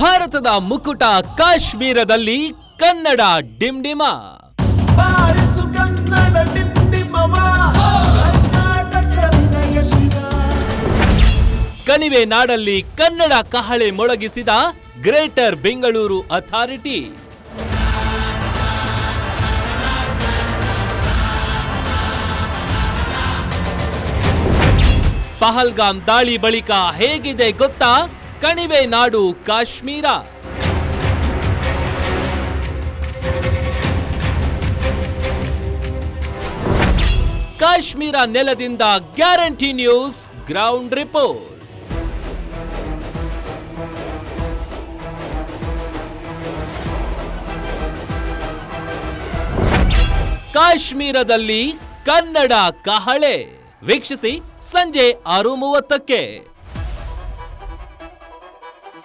ಭಾರತದ ಮುಕುಟ ಕಾಶ್ಮೀರದಲ್ಲಿ ಕನ್ನಡ ಶಿವ. ಕಣಿವೆ ನಾಡಲ್ಲಿ ಕನ್ನಡ ಕಹಳೆ ಮೊಳಗಿಸಿದ ಗ್ರೇಟರ್ ಬೆಂಗಳೂರು ಅಥಾರಿಟಿ. ಪಹಲ್ಗಾಮ್ ದಾಳಿ ಬಳಿಕ ಹೇಗಿದೆ ಗೊತ್ತಾ? ಕಣಿವೆ ನಾಡು ಕಾಶ್ಮೀರ. ಕಾಶ್ಮೀರ ನೆಲದಿಂದ ಗ್ಯಾರಂಟಿ ನ್ಯೂಸ್, ಗ್ರೌಂಡ್ ರಿಪೋರ್ಟ್. ಕಾಶ್ಮೀರದಲ್ಲಿ ಕನ್ನಡ ಕಹಳೆ. ವೀಕ್ಷಿಸಿ ಸಂಜೆ ಆರು ಮೂವತ್ತಕ್ಕೆ.